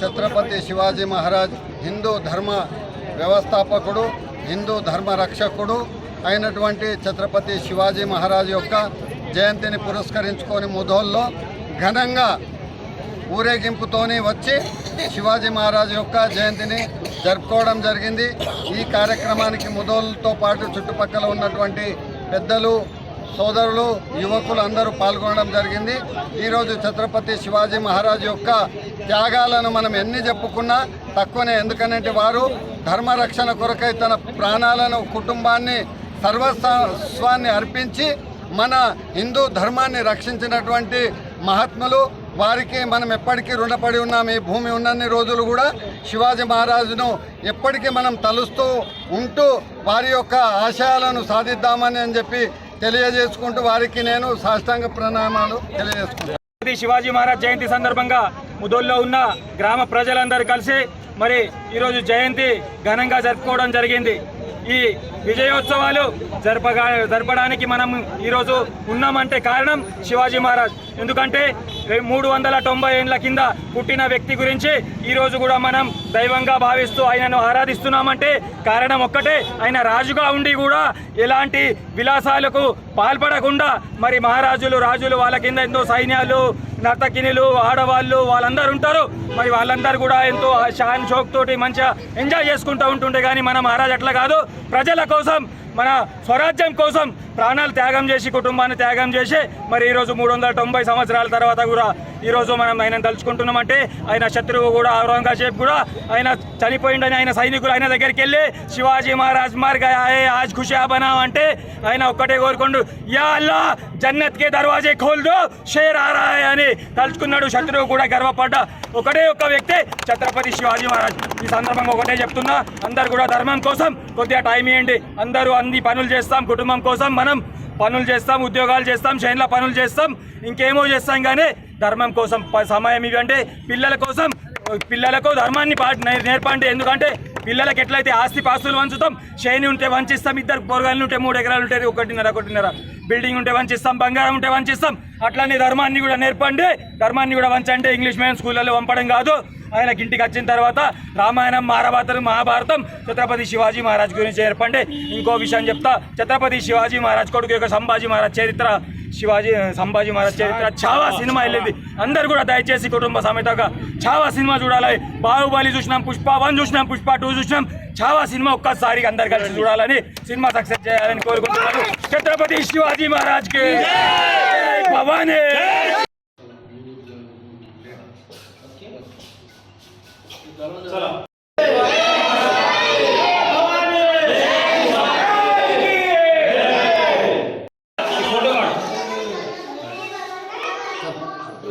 ఛత్రపతి శివాజీ మహారాజ్ హిందూ ధర్మ వ్యవస్థాపకుడు హిందూ ధర్మ రక్షకుడు అయినటువంటి ఛత్రపతి శివాజీ మహారాజ్ యొక్క జయంతిని పురస్కరించుకొని ముధోల్లో ఘనంగా ఊరేగింపుతోని వచ్చి శివాజీ మహారాజ్ యొక్క జయంతిని జరుపుకోవడం జరిగింది. ఈ కార్యక్రమానికి ముదోలతో పాటు చుట్టుపక్కల ఉన్నటువంటి పెద్దలు సోదరులు యువకులు అందరూ పాల్గొనడం జరిగింది. ఈరోజు ఛత్రపతి శివాజీ మహారాజ్ యొక్క త్యాగాలను మనం ఎన్ని చెప్పుకున్నా తక్కువనే. ఎందుకనంటే వారు ధర్మరక్షణ కొరకై తన ప్రాణాలను కుటుంబాన్ని సర్వస్వాన్ని అర్పించి మన హిందూ ధర్మాన్ని రక్షించినటువంటి మహాత్ములు. వారికి మనం ఎప్పటికీ రుణపడి ఉన్నాం. ఈ భూమి ఉన్నన్ని రోజులు కూడా శివాజీ మహారాజును ఎప్పటికీ మనం తలుస్తూ ఉంటూ వారి యొక్క ఆశయాలను సాధిద్దామని అని చెప్పి తెలియజేసుకుంటూ వారికి నేను సాష్టాంగ ప్రణామాలు తెలియజేసుకుంటాను శివాజీ మహారాజ్ జయంతి సందర్భంగా ముదోల్లో ఉన్న గ్రామ ప్రజలందరూ కలిసి మరి ఈరోజు జయంతి ఘనంగా జరుపుకోవడం జరిగింది. ఈ విజయోత్సవాలు జరపగా జరపడానికి మనం ఈరోజు ఉన్నామంటే కారణం శివాజీ మహారాజ్. ఎందుకంటే మూడు వందల తొంభై ఏళ్ళ కింద పుట్టిన వ్యక్తి గురించి ఈరోజు కూడా మనం దైవంగా భావిస్తూ ఆయనను ఆరాధిస్తున్నామంటే కారణం ఒక్కటే ఆయన రాజుగా ఉండి కూడా ఎలాంటి విలాసాలకు పాల్పడకుండా మరి మహారాజులు రాజులు వాళ్ళ కింద ఎంతో సైన్యాలు నర్తకినులు ఆడవాళ్ళు వాళ్ళందరూ ఉంటారు మరి వాళ్ళందరూ కూడా ఎంతో షాన్ షోక్ తోటి మంచిగా ఎంజాయ్ చేసుకుంటూ ఉంటుండే కానీ మన మహారాజ్ అట్లా కాదు. ప్రజల కోసం మన స్వరాజ్యం కోసం ప్రాణాలు త్యాగం చేసి కుటుంబాన్ని త్యాగం చేసి మరి ఈరోజు మూడు వందల తొంభై సంవత్సరాల తర్వాత కూడా ఈరోజు మనం ఆయన తలుచుకుంటున్నామంటే ఆయన శత్రువు కూడా ఔరంగజేబ్ కూడా ఆయన చనిపోయిండని ఆయన సైనికులు ఆయన దగ్గరికి వెళ్ళి శివాజీ మహారాజ్ మార్గ ఆయే ఆజ్ ఖుషియా అంటే ఆయన ఒక్కటే కోరుకుండు యా అల్లా జన్నత్ కే దర్వాజే ఖోల్దో షేర్ ఆ అని తలుచుకున్నాడు శత్రువు కూడా గర్వపడ్డ ఒకటే ఒక్క వ్యక్తి ఛత్రపతి శివాజీ మహారాజ్. ఈ సందర్భంగా ఒకటే చెప్తున్నా అందరు కూడా ధర్మం కోసం కొద్దిగా టైం ఇవ్వండి అందరూ అన్ని పనులు చేస్తాం కుటుంబం కోసం మనం పనులు చేస్తాం ఉద్యోగాలు చేస్తాం చేనుల పనులు చేస్తాం ఇంకేమో చేస్తాం కానీ ధర్మం కోసం సమయం ఇవ్వండి. పిల్లల కోసం పిల్లలకు ధర్మాన్ని నేర్పండి. ఎందుకంటే పిల్లలకి ఎట్లయితే ఆస్తి పాస్తులు వంచుతాం శేని ఉంటే వంచిస్తాం ఇద్దరు పొరగాలు ఉంటే మూడు ఎకరాలు ఉంటే ఒకటిన్నర ఒకటిన్నర. బిల్డింగ్ ఉంటే వంచిస్తాం బంగారం ఉంటే వంచిస్తాం అట్లనే ధర్మాన్ని కూడా నేర్పండి. ధర్మాన్ని కూడా వంచండి ఇంగ్లీష్ మీడియం స్కూళ్ళలో పంపడం కాదు. ఆయనకి ఇంటికి వచ్చిన తర్వాత రామాయణం మహాభారతం మహాభారతం ఛత్రపతి శివాజీ మహారాజ్ గురించి నేర్పండి ఇంకో విషయం చెప్తా. ఛత్రపతి శివాజీ మహారాజ్ కొడుకు యొక్క సంభాజీ మహారాజ్ చరిత్ర శివాజీ సంభాజీ మహారాజ్ చరిత్ర చావా సినిమా వెళ్ళింది. అందరు కూడా దయచేసి కుటుంబ సమేతంగా చావా సినిమా చూడాలి. బాహుబలి చూసినాం పుష్ప వన్ చూసినాం పుష్ప టూ చూసినాం. చావా సినిమా ఒక్కసారి అందరు కలిసి చూడాలని సినిమా సక్సెస్ చేయాలని కోరుకుంటున్నాను. ఛత్రపతి శివాజీ మహారాజ్కి జై! భవానీ!